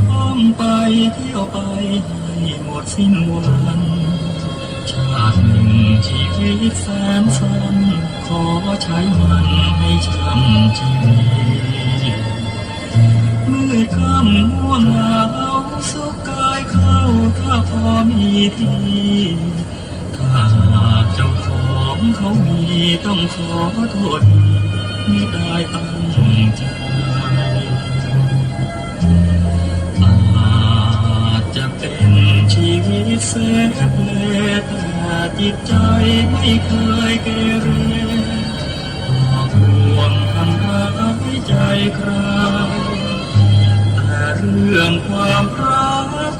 ท่องไปเที่ยวไปให้หมดสิ้นวันชาติหนึ่งชีวิตแสนสั้นขอใช้มันให้ช่ำชีวิตเมื่อคำง่วงเหงาสุขกายเข้าถ้าพอมีทีถ้าหากเจ้าของเขามีต้องขอโทษมิได้ตั้ง วิตแสนเลแต่จิตใจไม่เคยเกเรห่วงทำร้ายใจใครแต่เรื่องความรัก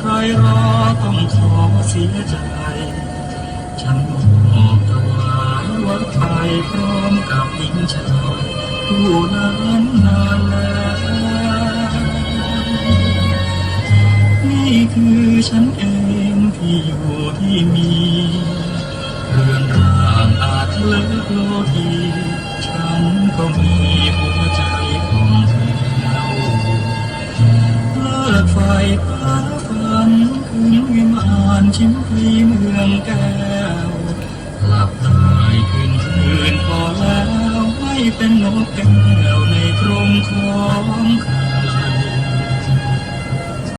ใครรอต้องขอเสียใจ ฉันมอบถวายวัดไปพร้อมกับหญิงชายผู้นั้นนานแล้วนี่คือฉันเอง ที่อยู่ที่มีเรื่องรางอาจเลิกโลกีฉันก็มีหัวใจของเธอเลิกไฟฟ้าฝันคืนวิมานชิมพลีเมืองแก้วหลับตาขึ้นคืนพอแล้วไม่เป็นนกแก้วในกรงของข้า